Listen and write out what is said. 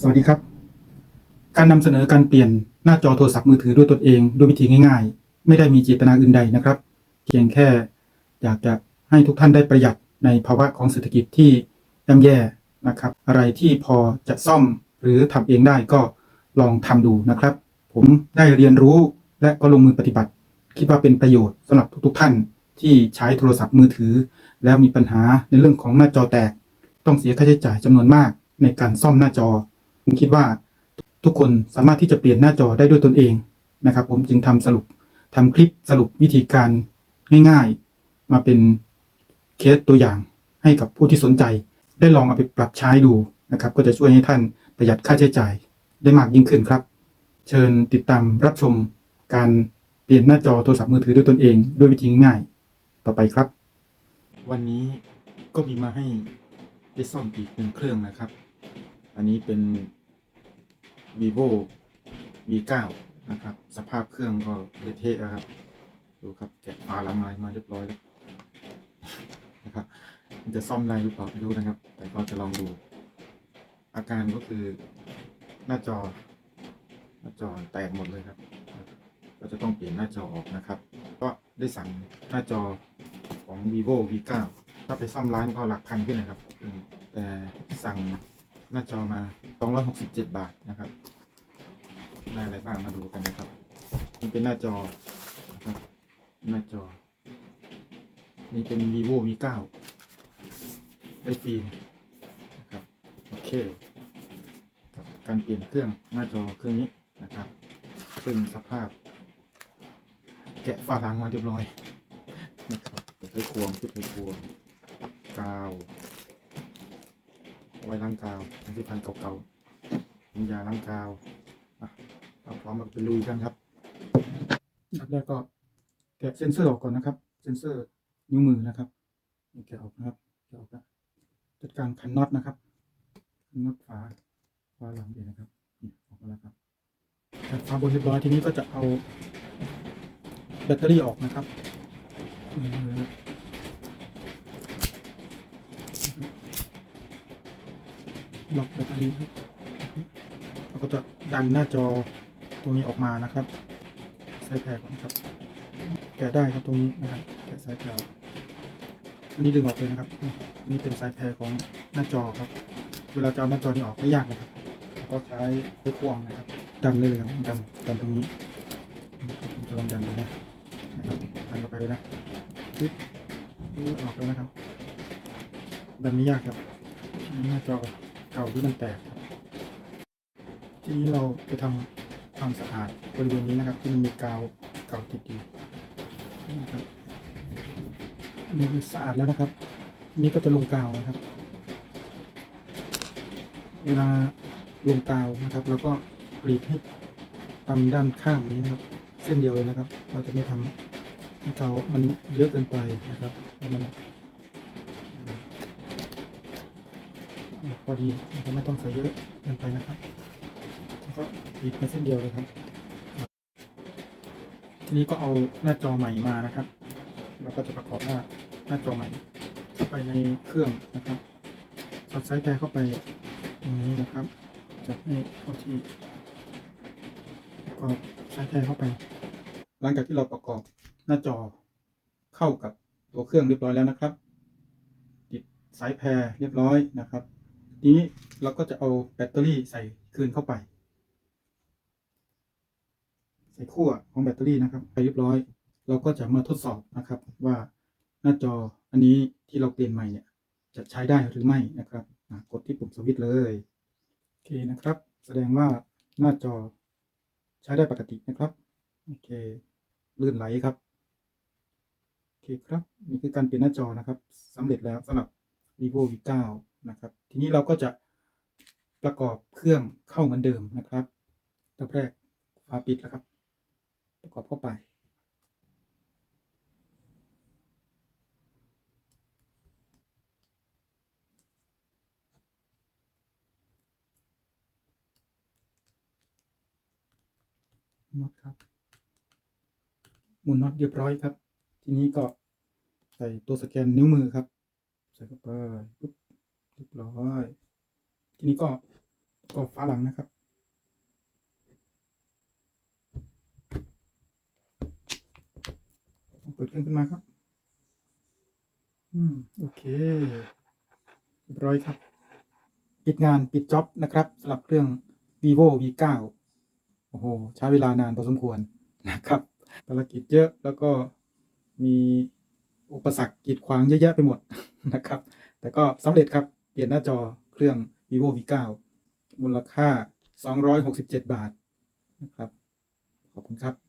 สวัสดีครับ การนำเสนอการเปลี่ยนหน้าจอโทรศัพท์มือถือด้วยตนเองด้วยวิธีง่าย ๆ ไม่ได้มีเจตนาอื่นใดนะครับ เพียงแค่อยากจะให้ทุกท่านได้ประหยัดในภาวะของเศรษฐกิจที่ย่ำแย่นะครับ อะไรที่พอจะซ่อมหรือทำเองได้ก็ลองทำดูนะครับ ผมได้เรียนรู้และก็ลงมือปฏิบัติ คิดว่าเป็นประโยชน์สำหรับทุกๆท่านที่ใช้โทรศัพท์มือถือ แล้วมีปัญหาในเรื่องของหน้าจอแตก ต้องเสียค่าใช้จ่ายจำนวนมากในการซ่อมหน้าจอ ผมคิดว่าทุกคนสามารถที่จะเปลี่ยนหน้าจอได้ด้วยตนเองนะครับ ผมจึงทำสรุปทำคลิปสรุปวิธีการง่ายๆ มาเป็นเคสตัวอย่างให้กับผู้ที่สนใจ ได้ลองเอาไปปรับใช้ดูนะครับ ก็จะช่วยให้ท่านประหยัดค่าใช้จ่ายได้มากยิ่งขึ้นครับ เชิญติดตามรับชมการเปลี่ยนหน้าจอโทรศัพท์มือถือด้วยตนเองด้วยวิธีง่ายต่อไปครับ วันนี้ก็มีมาให้ได้ซ่อมอีกหนึ่งเครื่องนะครับ อันนี้เป็น vivo v9 นะครับ สภาพเครื่องก็เละเทะนะครับ ดูครับ แกะฝาลังอะไรมาเรียบร้อยแล้วนะครับมันจะซ่อมได้หรือเปล่าไม่รู้นะครับ แต่ก็จะลองดู อาการก็คือหน้าจอ หน้าจอแตกหมดเลยครับ ก็จะต้องเปลี่ยนหน้าจอออกนะครับ ก็ได้สั่งหน้าจอของ vivo v9 ถ้าไปซ่อมร้านก็หลักพันขึ้นนะครับ แต่สั่ง หน้าจอมา 267 บาทนะครับ ได้อะไรบ้างมาดูกันนะครับนี่เป็นหน้าจอนะครับหน้าจอ นี่เป็น vivo v9 ได้ฟิล์มนะครับ โอเคกับการเปลี่ยนเครื่องหน้าจอเครื่องนี้นะครับ ซึ่งสภาพ แกะฝาหลังมาเรียบร้อยนะครับใช้ควงชุดไขควงกาว ไว้ล้างกาวน้ำที่พันเก่าๆน้ำยาล้างกาวเอาพร้อมมาเป็นลุยกันครับอันแรกก็แกะเซ็นเซอร์ออกก่อนนะครับ เซ็นเซอร์นิ้วมือนะครับแกะออกนะครับแกะออกแล้วจัดการขันน็อตนะครับขันน็อตฝาฝาหลังเดียวนะครับนี่ออกมาแล้วครับขันฝาบนเรียบร้อยทีนี้ก็จะเอาแบตเตอรี่ออกนะครับนี่นะครับ ล็อกแบตเตอรี่ครับเราก็จะดันหน้าจอตรงนี้ออกมานะครับสายแพรก่อนครับ แกะได้ครับตรงนี้นะครับแกะสายแพรอันนี้ดึงออกเลยนะครับ นี่เป็นสายแพรของหน้าจอครับ เวลาจะเอาหน้าจอนี้ออกไม่ยากนะครับก็ใช้ไขควงนะครับดันเลยเลยครับดันดันตรงนี้จะลองดันดูนะนะครับดันเข้าไปเลยนะปึ๊บออกแล้วนะครับดันไม่ยากครับหน้าจอ เก่าที่มันแตกครับทีนี้เราจะทำความสะอาดบริเวณนี้นะครับ ที่มันมีกาวเก่าติดอยู่นะครับนนี้คือสะอาดแล้วนะครับ นี่ก็จะลงกาวนะครับ เวลาลงกาวนะครับ แล้วก็กรีดให้ตามด้านข้างนี้นะครับ เส้นเดียวเลยนะครับ เราจะไม่ทำให้เขามันเยอะเกินไปนะครับแล้ พอดีเราไม่ต้องใส่เยอะเกินไปนะครับแล้วก็บีบไปเส้นเดียวเลยครับ ทีนี้ก็เอาหน้าจอใหม่มานะครับเราก็จะประกอบหน้าหน้าจอใหม่เข้าไปในเครื่องนะครับสอดสายแพรเข้าไปตรงนี้นะครับจะให้เข้าที่ก็สายแพรเข้าไป หลังจากที่เราประกอบหน้าจอเข้ากับตัวเครื่องเรียบร้อยแล้วนะครับ ติดสายแพรเรียบร้อยนะครับ ทีนี้เราก็จะเอาแบตเตอรี่ใส่คืนเข้าไป ใส่ขั้วของแบตเตอรี่นะครับไปเรียบร้อย เราก็จะมาทดสอบนะครับว่าหน้าจออันนี้ที่เราเปลี่ยนใหม่เนี่ยจะใช้ได้หรือไม่นะครับกดที่ปุ่มสวิตช์เลยโอเคนะครับ แสดงว่าหน้าจอใช้ได้ปกตินะครับโอเคลื่นไหลครับโอเคครับนี่คือการเปลี่ยนหน้าจอนะครับสำเร็จแล้วสำหรับ vivo v9 นะครับ ทีนี้เราก็จะประกอบเครื่องเข้าเหมือนเดิมนะครับตับแรกฝาปิดแล้วครับ ประกอบเข้าไป น็อตครับหมุนน็อตเรียบร้อยครับ ทีนี้ก็ใส่ตัวสแกนนิ้วมือครับ ใส่เข้าไปปุ๊บ เรียบร้อย ทีนี้ก็ก็ฝาหลังนะครับ เปิดเครื่องขึ้นมาครับ อืม โอเคเรียบร้อยครับ ปิดงานปิดจ็อบนะครับสำหรับเครื่อง vivo v 9โอ้โห ใช้เวลานานพอสมควรนะครับภารกิจเยอะแล้วก็มีอุปสรรคกีดขวางเยอะแยะไปหมดนะครับ แต่ก็สำเร็จครับ เปลี่ยนหน้าจอเครื่อง vivo v 9มูลค่า 267 บาทนะครับ ขอบคุณครับ